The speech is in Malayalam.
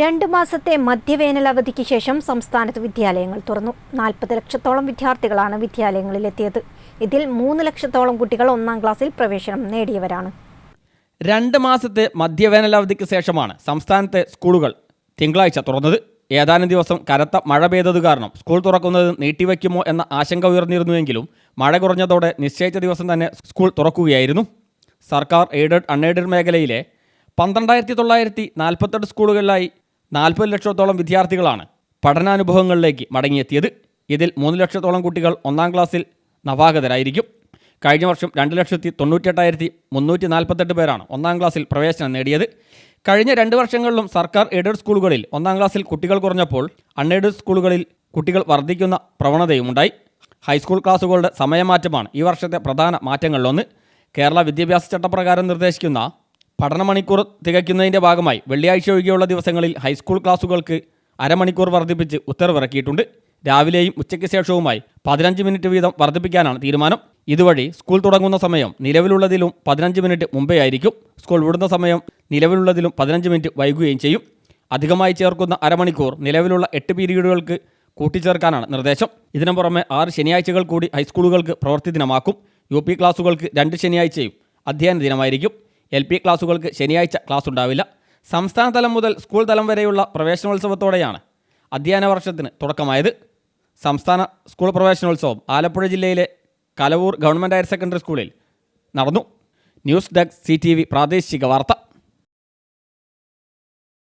രണ്ട് മാസത്തെ മധ്യവേനൽ അവധിക്ക് ശേഷം സംസ്ഥാനത്ത് വിദ്യാലയങ്ങൾ തുറന്നു. നാൽപ്പത് ലക്ഷത്തോളം വിദ്യാർത്ഥികളാണ് വിദ്യാലയങ്ങളിലെത്തിയത്. ഇതിൽ മൂന്ന് ലക്ഷത്തോളം കുട്ടികൾ ഒന്നാം ക്ലാസ്സിൽ പ്രവേശനം നേടിയവരാണ്. രണ്ട് മാസത്തെ മധ്യവേനൽ അവധിക്ക് ശേഷമാണ് സംസ്ഥാനത്തെ സ്കൂളുകൾ തിങ്കളാഴ്ച തുറന്നത്. ഏതാനും ദിവസം കനത്ത മഴ പെയ്തത് കാരണം സ്കൂൾ തുറക്കുന്നത് നീട്ടിവെക്കുമോ എന്ന ആശങ്ക ഉയർന്നിരുന്നുവെങ്കിലും മഴ കുറഞ്ഞതോടെ നിശ്ചയിച്ച ദിവസം തന്നെ സ്കൂൾ തുറക്കുകയായിരുന്നു. സർക്കാർ എയ്ഡഡ് അൺഎയ്ഡഡ് മേഖലയിലെ പന്ത്രണ്ടായിരത്തി തൊള്ളായിരത്തി നാൽപ്പത്തെട്ട് സ്കൂളുകളിലായി നാൽപ്പത് ലക്ഷത്തോളം വിദ്യാർത്ഥികളാണ് പഠനാനുഭവങ്ങളിലേക്ക് മടങ്ങിയെത്തിയത്. ഇതിൽ മൂന്ന് ലക്ഷത്തോളം കുട്ടികൾ ഒന്നാം ക്ലാസ്സിൽ നവാഗതരായിരിക്കും. കഴിഞ്ഞ വർഷം രണ്ട് ലക്ഷത്തി തൊണ്ണൂറ്റെട്ടായിരത്തി മുന്നൂറ്റി നാൽപ്പത്തെട്ട് പേരാണ് ഒന്നാം ക്ലാസ്സിൽ പ്രവേശനം നേടിയത്. കഴിഞ്ഞ രണ്ട് വർഷങ്ങളിലും സർക്കാർ എയ്ഡഡ് സ്കൂളുകളിൽ ഒന്നാം ക്ലാസ്സിൽ കുട്ടികൾ കുറഞ്ഞപ്പോൾ അൺഎയ്ഡഡ് സ്കൂളുകളിൽ കുട്ടികൾ വർദ്ധിക്കുന്ന പ്രവണതയുമുണ്ടായി. ഹൈസ്കൂൾ ക്ലാസുകളുടെ സമയമാറ്റമാണ് ഈ വർഷത്തെ പ്രധാന മാറ്റങ്ങളിലൊന്ന്. കേരള വിദ്യാഭ്യാസ ചട്ടപ്രകാരം നിർദ്ദേശിക്കുന്ന പഠന മണിക്കൂർ തികയ്ക്കുന്നതിന്റെ ഭാഗമായി വെള്ളിയാഴ്ച ഒഴികെയുള്ള ദിവസങ്ങളിൽ ഹൈസ്കൂൾ ക്ലാസുകൾക്ക് അരമണിക്കൂർ വർദ്ധിപ്പിച്ച് ഉത്തരവിറക്കിയിട്ടുണ്ട്. രാവിലെയും ഉച്ചയ്ക്ക് ശേഷവുമായി പതിനഞ്ച് മിനിറ്റ് വീതം വർദ്ധിപ്പിക്കാനാണ് തീരുമാനം. ഇതുവഴി സ്കൂൾ തുടങ്ങുന്ന സമയം നിലവിലുള്ളതിലും പതിനഞ്ച് മിനിറ്റ് മുമ്പേ ആയിരിക്കും. സ്കൂൾ വിടുന്ന സമയം നിലവിലുള്ളതിലും പതിനഞ്ച് മിനിറ്റ് വൈകുകയും ചെയ്യും. അധികമായി ചേർക്കുന്ന അരമണിക്കൂർ നിലവിലുള്ള എട്ട് പീരീഡുകൾക്ക് കൂട്ടിച്ചേർക്കാനാണ് നിർദ്ദേശം. ഇതിനു പുറമെ ആറ് ശനിയാഴ്ചകൾ കൂടി ഹൈസ്കൂളുകൾക്ക് പ്രവൃത്തി ദിനമാക്കും. യു പി ക്ലാസുകൾക്ക് രണ്ട് ശനിയാഴ്ചയും അധ്യയന ദിനമായിരിക്കും. എൽ പി ക്ലാസുകൾക്ക് ശനിയാഴ്ച ക്ലാസ് ഉണ്ടാവില്ല സംസ്ഥാന തലം മുതൽ സ്കൂൾ തലം വരെയുള്ള പ്രവേശനോത്സവത്തോടെയാണ് അധ്യയന വർഷത്തിന് തുടക്കമായത്. സംസ്ഥാന സ്കൂൾ പ്രവേശനോത്സവം ആലപ്പുഴ ജില്ലയിലെ കലവൂർ ഗവൺമെന്റ് ഹയർ സെക്കൻഡറി സ്കൂളിൽ നടന്നു. ന്യൂസ് ഡെസ്ക് സി പ്രാദേശിക വാർത്ത.